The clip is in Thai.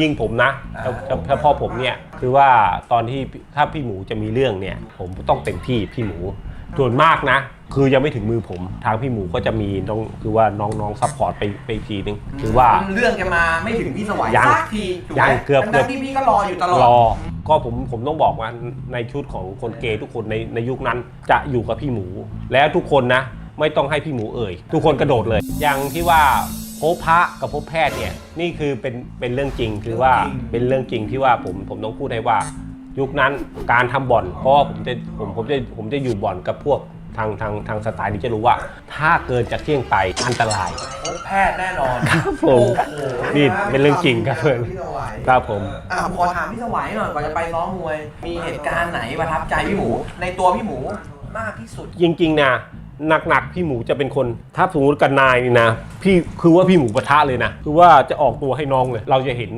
ยิ่งผมนะอ่าถ้าถ้าพ่อผมเนี่ยคือว่าตอนที่ถ้าพี่หมูจะมีเรื่องเนี่ย ผมต้องเต็มที่พี่หมูส่วนมากนะ คือยังไม่ถึงมือผมทางพี่หมูก็จะมีน้องคือว่าน้องๆซัพพอร์ตไปไปอีกทีนึงคือว่า เรื่องจะมาไม่ถึงพี่สวัยยังสักทีถูกไหมยังเกือบทั้งๆที่พี่ก็รออยู่ตลอด รอ ก็ผมผมต้องบอกว่าในชุดของคนเกย์ทุกคนในในยุคนั้นจะอยู่กับพี่หมู แล้วทุกคนนะ ไม่ต้องให้พี่หมูเอ่ย ทุกคนกระโดดเลย อย่างที่ว่า พบพระกับพบแพทย์เนี่ยนี่คือเป็นเป็นเรื่องจริงคือว่าเรื่องจริงเป็นเรื่องจริงที่ว่าผมผมต้องพูดให้ว่า ยุคนั้นการทำบ่อนเพราะว่าผมจะผมผมจะผมจะอยู่บ่อนกับพวกทางทางทางสไตล์นี้จะรู้ว่า ถ้าเกินจากเที่ยงไปอันตรายพบแพทย์แน่นอนครับผมโอ้โหนี่เป็นเรื่องจริงครับเพื่อนพี่สวัยครับผมอะผมขอถามพี่สวัยหน่อยก่อนจะไปซ้อมมวย มีเหตุการณ์ไหนประทับใจพี่หมู ในตัวพี่หมูมากที่สุด จริงๆนะ หนักๆพี่หมูจะเป็นคน ถ้าสมมติกันนายนี่นะ พี่คือว่าพี่หมูปะทะเลยนะ คือว่าจะออกตัวให้น้องเลย เราจะเห็น